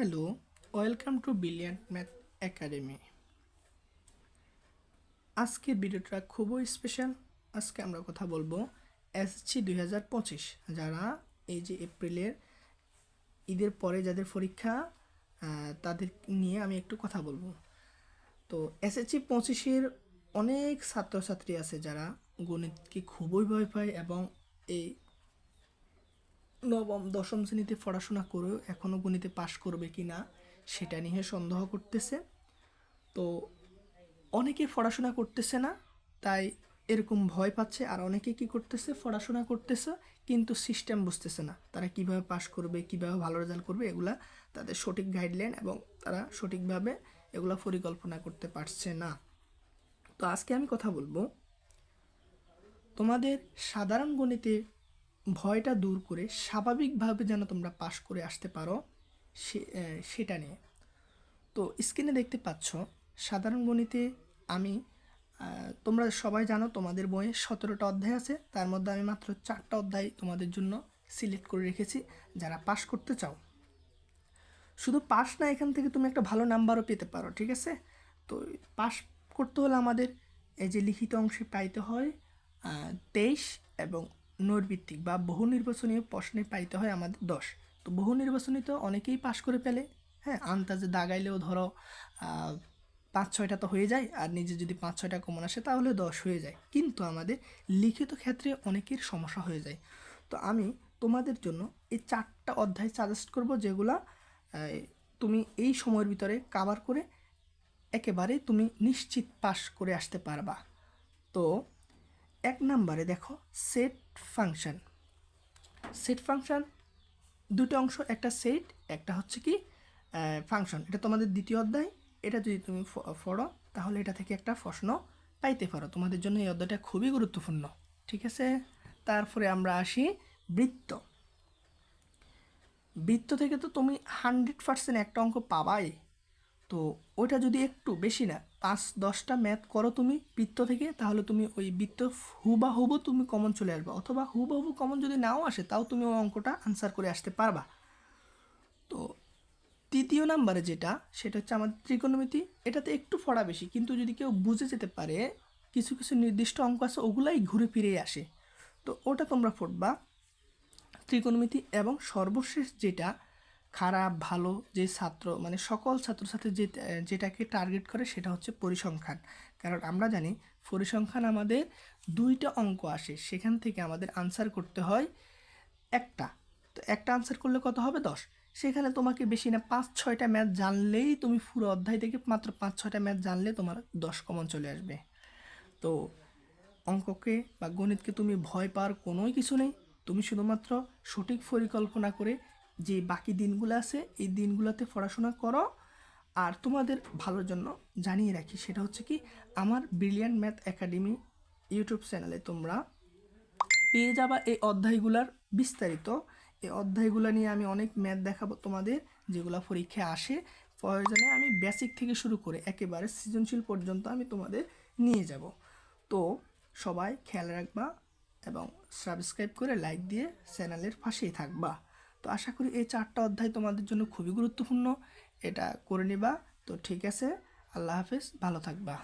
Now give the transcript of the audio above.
Hello welcome to brilliant math academy আজকের ভিডিওটা খুবই স্পেশাল আজকে আমরা কথা বলব এসএসসি দুই হাজার পঁচিশ, যারা এই যে এপ্রিলের ঈদের পরে যাদের পরীক্ষা তাদের নিয়ে আমি একটু কথা বলব। তো এসএসসি পঁচিশের অনেক ছাত্রছাত্রী আছে যারা গণিতকে খুবই ভয় পায় এবং এই নবম, দশম শ্রেণীতে পড়াশোনা করেও এখনও গণিতে পাশ করবে কি না সেটা নিয়ে সন্দেহ করতেছে। তো অনেকে পড়াশোনা করতেছে না, তাই এরকম ভয় পাচ্ছে, আর অনেকে কি করতেছে, পড়াশোনা করতেছে, কিন্তু সিস্টেম বুঝতেছে না। তারা কীভাবে পাশ করবে, কীভাবে ভালো রেজাল্ট করবে, এগুলা তাদের সঠিক গাইডলাইন এবং তারা সঠিকভাবে এগুলা পরিকল্পনা করতে পারছে না। তো আজকে আমি কথা বলব, তোমাদের সাধারণ গণিতে ভয়টা দূর করে স্বাভাবিকভাবে যেন তোমরা পাশ করে আসতে পারো সেটা নিয়ে। তো স্ক্রিনে দেখতে পাচ্ছ, সাধারণ গণিতে আমি তোমরা সবাই জানো তোমাদের বইয়ে সতেরোটা অধ্যায় আছে, তার মধ্যে আমি মাত্র চারটা অধ্যায় তোমাদের জন্য সিলেক্ট করে রেখেছি, যারা পাশ করতে চাও। শুধু পাস না, এখান থেকে তুমি একটা ভালো নাম্বারও পেতে পারো, ঠিক আছে? তো পাস করতে হলে আমাদের এই যে লিখিত অংশে পাইতে হয় তেইশ এবং নৈর্ভিত্তিক বা বহু নির্বাচনীয় প্রশ্নে পাইতে হয় আমাদের দশ। তো বহু নির্বাচনী তো অনেকেই পাশ করে ফেলে হ্যাঁ? আন্দাজে দাগাইলেও ধরো পাঁচ, ছয়টা তো হয়ে যায়, আর নিজে যদি পাঁচ, ছয়টা কমন আসে তাহলে দশ হয়ে যায়। কিন্তু আমাদের লিখিত ক্ষেত্রে অনেকের সমস্যা হয়ে যায়। তো আমি তোমাদের জন্য এই চারটা অধ্যায় সাজেস্ট করব যেগুলা তুমি এই সময়ের ভিতরে কাভার করে একেবারে তুমি নিশ্চিত পাস করে আসতে পারবা। তো এক নাম্বারে দেখো সেট ফাংশন। সেট ফাংশন দুটো অংশ, একটা সেট একটা হচ্ছে কি ফাংশন এটা তোমাদের দ্বিতীয় অধ্যায়, এটা যদি তুমি ফ- পড়ো, তাহলে এটা থেকে একটা প্রশ্ন পাইতে পারো। তোমাদের জন্য এই অধ্যায়টা খুবই গুরুত্বপূর্ণ, ঠিক আছে? তারপরে আমরা আসি বৃত্ত। বৃত্ত থেকে তো তুমি হান্ড্রেড পার্সেন্ট একটা অঙ্ক পাবাই। তো ওইটা যদি একটু বেশি না, পাঁচ দশটা ম্যাথ করো তুমি বৃত্ত থেকে, তাহলে তুমি ওই বৃত্ত হুবাহুবু তুমি কমন চলে আসবে। অথবা হুবাহুবু কমন যদি নাও আসে, তাও তুমি ওই অঙ্কটা আনসার করে আসতে পারবা। তো তৃতীয় নাম্বারে যেটা, সেটা হচ্ছে আমাদের ত্রিকোণমিতি এটাতে একটু ফড়া বেশি, কিন্তু যদি কেউ বুঝে যেতে পারে, কিছু কিছু নির্দিষ্ট অঙ্ক আছে, ওগুলাই ঘুরে ফিরেই আসে। তো ওটা তোমরা পড়বা ত্রিকোণমিতি এবং সর্বশেষ যেটা খারাপ, ভালো যে ছাত্র মানে সকল ছাত্রছাত্রী যে, যেটাকে টার্গেট করে সেটা হচ্ছে পরিসংখ্যান। কারণ আমরা জানি পরিসংখ্যান আমাদের দুইটা অঙ্ক আসে। সেখান থেকে আমাদের আনসার করতে হয় একটা। তো একটা আনসার করলে কত হবে? দশ। সেখানে তোমাকে বেশি না, পাঁচ, ছয়টা ম্যাথ জানলেই তুমি পুরো অধ্যায় থেকে মাত্র পাঁচ, ছয়টা ম্যাথ জানলে তোমার দশ কমন চলে আসবে। তো অঙ্ককে বা গণিতকে তুমি ভয় পাওয়ার কোনোই কিছু নেই। তুমি শুধুমাত্র সঠিক পরিকল্পনা করে যে বাকি দিনগুলো আছে, এই দিনগুলোতে পড়াশোনা করো আর তোমাদের ভালোর জন্য জানিয়ে রাখি, সেটা হচ্ছে কি আমার ব্রিলিয়ান্ট ম্যাথ একাডেমি ইউটিউব চ্যানেলে তোমরা পেয়ে যাবা এই অধ্যায়গুলার বিস্তারিত। এই অধ্যায়গুলো নিয়ে আমি অনেক ম্যাথ দেখাবো তোমাদের, যেগুলো পরীক্ষায় আসে। প্রয়োজনে আমি বেসিক থেকে শুরু করে একেবারে সৃজনশীল পর্যন্ত আমি তোমাদের নিয়ে যাব। তো সবাই খেয়াল রাখবা এবং সাবস্ক্রাইব করে লাইক দিয়ে চ্যানেলের পাশেই থাকবা। তো আশা করি এই চারটা অধ্যায় তোমাদের জন্য খুবই গুরুত্বপূর্ণ। এটা করে নিবা। তো ঠিক আছে, আল্লাহ হাফেজ, ভালো থাকবা।